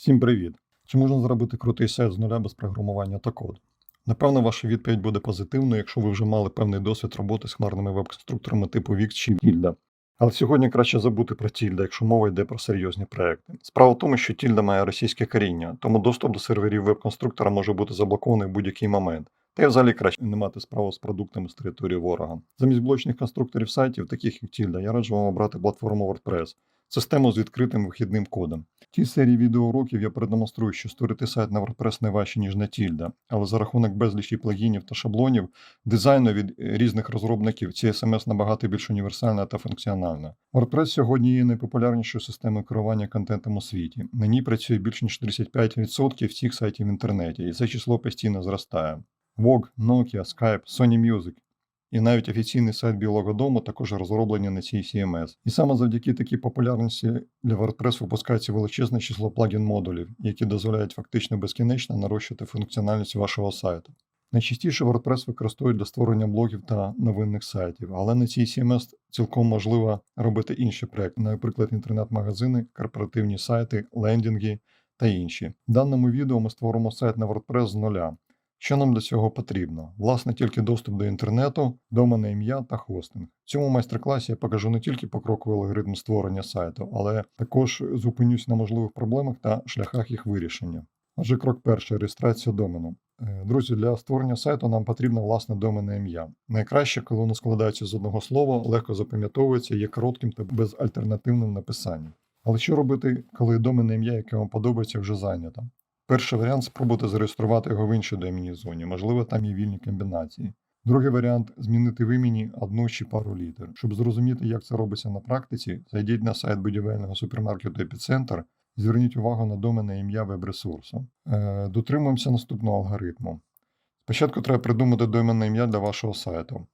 Всім привіт! Чи можна зробити крутий сайт з нуля без програмування та коду? Напевно, ваша відповідь буде позитивною, якщо ви вже мали певний досвід роботи з хмарними веб-конструкторами типу Wix чи Tilda. Але сьогодні краще забути про Tilda, якщо мова йде про серйозні проекти. Справа в тому, що Tilda має російське коріння, тому доступ до серверів веб-конструктора може бути заблокований в будь-який момент. Та й взагалі краще не мати справу з продуктами з території ворога. Замість блочних конструкторів сайтів, таких як Tilda, я раджу вам обрати платформу WordPress, систему з відкритим вихідним кодом. В тій серії відеоуроків я продемонструю, що створити сайт на WordPress не важче, ніж на Tilda, але за рахунок безлічі плагінів та шаблонів, дизайну від різних розробників ці SMS набагато більш універсальна та функціональна. WordPress сьогодні є найпопулярнішою системою керування контентом у світі. На ній працює більш ніж 35% всіх сайтів в інтернеті, і це число постійно зростає. Vogue, Nokia, Skype, Sony Music і навіть офіційний сайт Білого Дому також розроблені на цій CMS. І саме завдяки такій популярності для WordPress випускається величезне число плагін-модулів, які дозволяють фактично безкінечно нарощувати функціональність вашого сайту. Найчастіше WordPress використовують для створення блогів та новинних сайтів, але на цій CMS цілком можливо робити інші проекти, наприклад, інтернет-магазини, корпоративні сайти, лендінги та інші. В даному відео ми створимо сайт на WordPress з нуля. Що нам для цього потрібно? Власне, тільки доступ до інтернету, доменне ім'я та хостинг. В цьому майстер-класі я покажу не тільки покроковий алгоритм створення сайту, але також зупинюсь на можливих проблемах та шляхах їх вирішення. Отже, крок перший реєстрація домену. Е, Друзі, для створення сайту нам потрібно власне доменне ім'я. Найкраще, коли воно складається з одного слова, легко запам'ятовується, є коротким та безальтернативним написанням. Але що робити, коли доменне ім'я, яке вам подобається, вже зайнято? Перший варіант спробувати зареєструвати його в іншій домінній зоні, можливо, там є вільні комбінації. Другий варіант змінити в імені одну чи пару літер. Щоб зрозуміти, як це робиться на практиці, зайдіть на сайт будівельного супермаркету Епіцентр зверніть увагу на доменне ім'я веб-ресурсу. Е, дотримуємося наступного алгоритму. Спочатку треба придумати доменне ім'я для вашого сайту.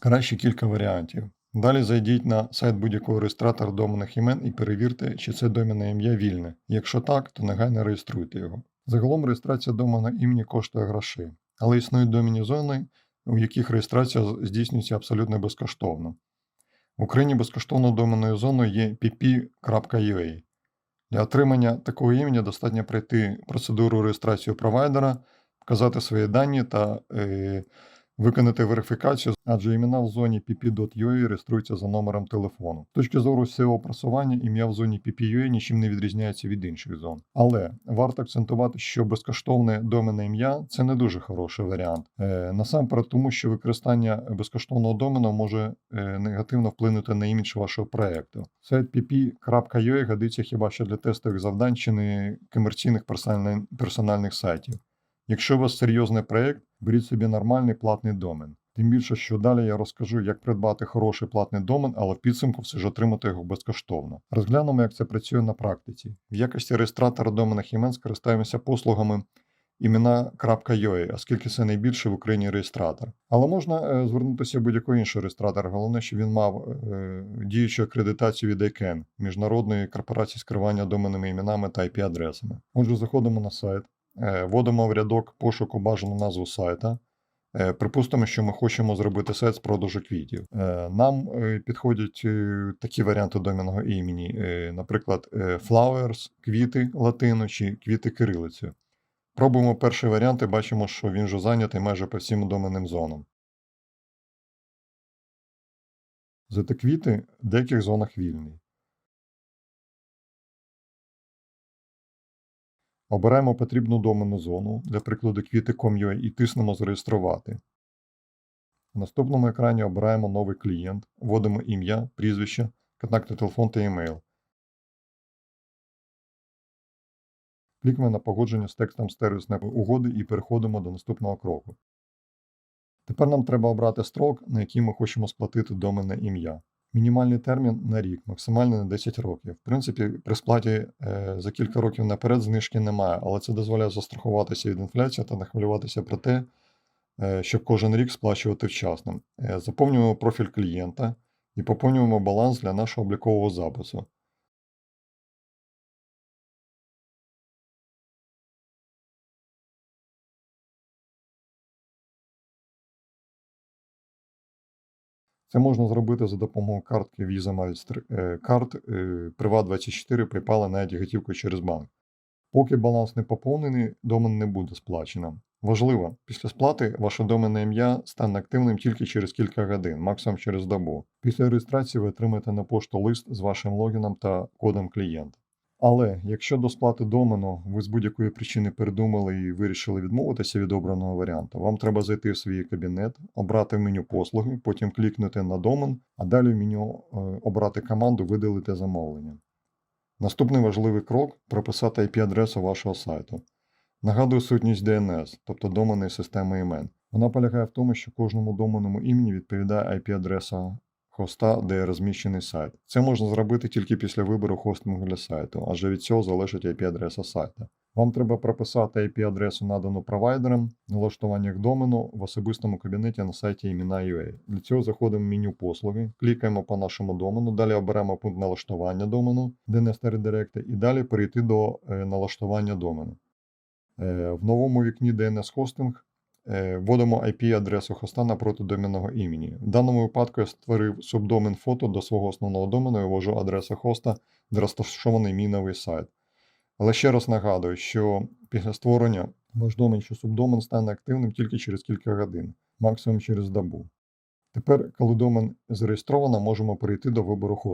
Краще кілька варіантів. Далі зайдіть на сайт будь-якого реєстратора доменних імен і перевірте, чи це доменне ім'я вільне. Якщо так, то негайно реєструйте його. Загалом реєстрація домена імені коштує грошей, але існують доменні зони, у яких реєстрація здійснюється абсолютно безкоштовно. В Україні безкоштовною доменною зоною є pp.ua. Для отримання такого імені достатньо пройти процедуру реєстрації провайдера, вказати свої дані та е, виконати верифікацію, адже імена в зоні pp.ua реєструються за номером телефону. З точки зору SEO просування, ім'я в зоні pp.ua нічим не відрізняється від інших зон. Але варто акцентувати, що безкоштовне доменне ім'я це не дуже хороший варіант. Е, насамперед, тому що використання безкоштовного домену може е, негативно вплинути на імідж вашого проекту. Сайт pp.ua годиться хіба що для тестових завдань чи не комерційних персональних, сайтів. Якщо у вас серйозний проєкт, беріть собі нормальний платний домен. Тим більше, що далі я розкажу, як придбати хороший платний домен, але в підсумку все ж отримати його безкоштовно. Розглянемо, як це працює на практиці. В якості реєстратора доменних імен скористаємося послугами імена.ua, оскільки це найбільший в Україні реєстратор. Але можна е, звернутися в будь-який інший реєстратор. Головне, щоб він мав е, діючу акредитацію від ICANN, міжнародної корпорації з керування доменними іменами та IP-адресами. Отже, заходимо на сайт. Е, Вводимо в рядок пошуку бажану назву сайта. Е, Припустимо, що ми хочемо зробити сайт з продажу квітів. Е, Нам підходять такі варіанти доменного імені, наприклад, flowers, квіти латину чи квіти кирилицею. Пробуємо перший варіант і бачимо, що він вже зайнятий майже по всім доменним зонам. Зате квіти в деяких зонах вільний. Обираємо потрібну доменну зону, для прикладу квіти.com.ua і тиснемо Зареєструвати. В наступному екрані обираємо новий клієнт, вводимо ім'я, прізвище, контактний телефон та емейл. Клікаємо на погодження з текстом сервісної угоди і переходимо до наступного кроку. Тепер нам треба обрати строк, на який ми хочемо сплатити доменне ім'я. Мінімальний термін на рік, максимальний на 10 років. В принципі, при сплаті е, за кілька років наперед знижки немає, але це дозволяє застрахуватися від інфляції та не хвилюватися про те, е, щоб кожен рік сплачувати вчасно. Е, заповнюємо профіль клієнта і поповнюємо баланс для нашого облікового запису. Це можна зробити за допомогою картки Visa Maestr- е, е, Privat24, PayPal, навіть готівкою через банк. Поки баланс не поповнений, домен не буде сплачено. Важливо, після сплати ваше доменне ім'я стане активним тільки через кілька годин, максимум через добу. Після реєстрації ви отримаєте на пошту лист з вашим логіном та кодом клієнта. Але якщо до сплати домену ви з будь-якої причини передумали і вирішили відмовитися від обраного варіанту, вам треба зайти в свій кабінет, обрати меню послуги, потім клікнути на домен, а далі в меню е, обрати команду Видалити замовлення. Наступний важливий крок прописати IP-адресу вашого сайту. Нагадую сутність DNS, тобто доменної системи імен. Вона полягає в тому, що кожному доменному імені відповідає IP-адреса хоста, де розміщений сайт. Це можна зробити тільки після вибору хостингу для сайту, адже від цього залежить IP-адреса сайта. Вам треба прописати IP-адресу, надану провайдером, в налаштуваннях домену в особистому кабінеті на сайті імена.ua. Для цього заходимо в меню послуги, клікаємо по нашому домену, далі оберемо пункт налаштування домену, DNS редиректи, і далі перейти до е, налаштування домену. Е, В новому вікні DNS хостинг е, вводимо IP-адресу хоста напроти доменного імені. В даному випадку я створив субдомен фото до свого основного домену і ввожу адресу хоста, де розташований мій новий сайт. Але ще раз нагадую, що після створення ваш домен чи субдомен стане активним тільки через кілька годин, максимум через добу. Тепер, коли домен зареєстровано, можемо перейти до вибору хостингу.